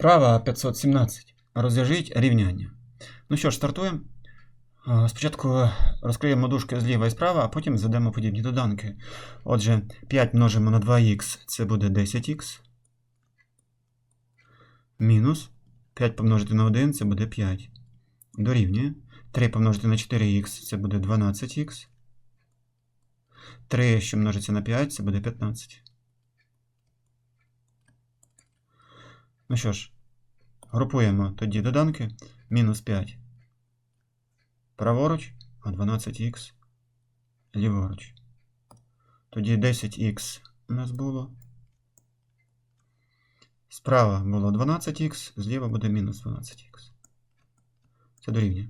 Вправа 517. Розв'яжіть рівняння. Ну що ж, стартуємо. Спочатку розкриємо дужки зліва і справа, а потім задамо подібні доданки. Отже, 5 множимо на 2х, це буде 10х. Мінус 5 помножити на 1, це буде 5. Дорівнює. 3 помножити на 4х, це буде 12х. 3, що множиться на 5, це буде 15. Ну що ж, групуємо тоді доданки. Мінус 5 праворуч, а 12х ліворуч. Тоді 10х у нас було. Справа було 12х, зліва буде мінус 12х. Це дорівнює.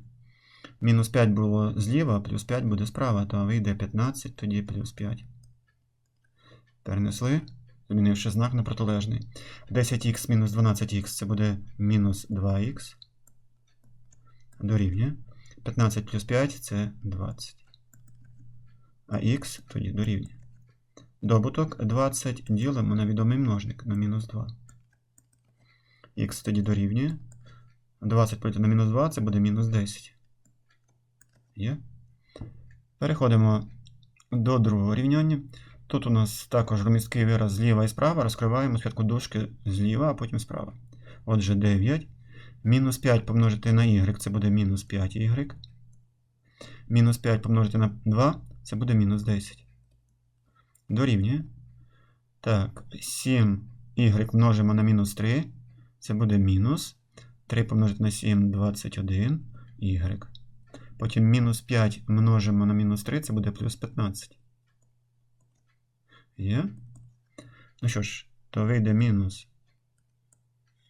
Мінус 5 було зліва, плюс 5 буде справа, то вийде 15, тоді плюс 5. Перенесли, змінивши знак на протилежний. 10х мінус 12х це буде мінус 2х. Дорівнює. 15 плюс 5 це 20. А х тоді дорівнює. Добуток 20 ділимо на відомий множник на мінус 2. Х тоді дорівнює. 20 поділити на мінус 2 це буде мінус 10. Є. Переходимо до другого рівняння. Тут у нас також громісткий вираз зліва і справа. Розкриваємо спочатку дужки зліва, а потім справа. Отже, 9. Мінус 5 помножити на y це буде мінус 5y. Мінус 5 помножити на 2 це буде мінус 10. Дорівнює. Так, 7y множимо на мінус 3. Це буде мінус. 3 помножити на 7 21 y. Потім мінус 5 множимо на мінус 3, це буде плюс 15. Є. Ну що ж, то вийде мінус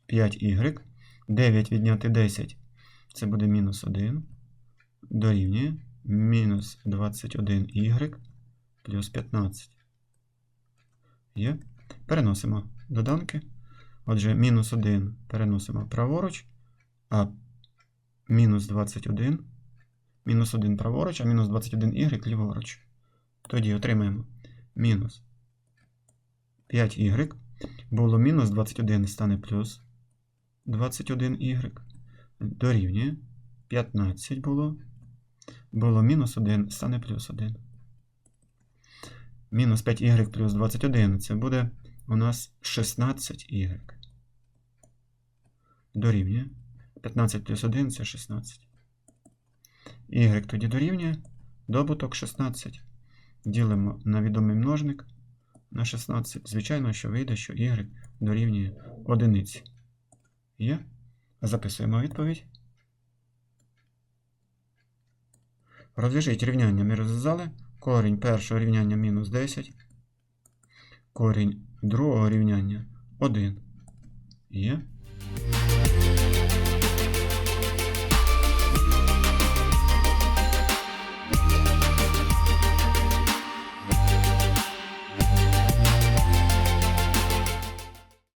5y. 9 відняти 10, це буде мінус 1. Дорівнює мінус 21y плюс 15. Є. Переносимо доданки. Отже, мінус 1 переносимо праворуч, а мінус 21. Мінус 1 праворуч, а мінус 21y ліворуч. Тоді отримаємо мінус 5y. Було мінус 21 стане плюс 21y. Дорівнює. 15 було. Було мінус 1, стане плюс 1. Мінус 5y плюс 21 це буде у нас 16y. Дорівнює. 15 плюс 1 це 16. Y тоді дорівнює. Добуток 16. Ділимо на відомий множник на 16. Звичайно, що вийде, що y дорівнює одиниці. Є? Записуємо відповідь. Розв'яжіть рівняння ми розв'язали. Корінь першого рівняння мінус 10. Корінь другого рівняння 1. Є.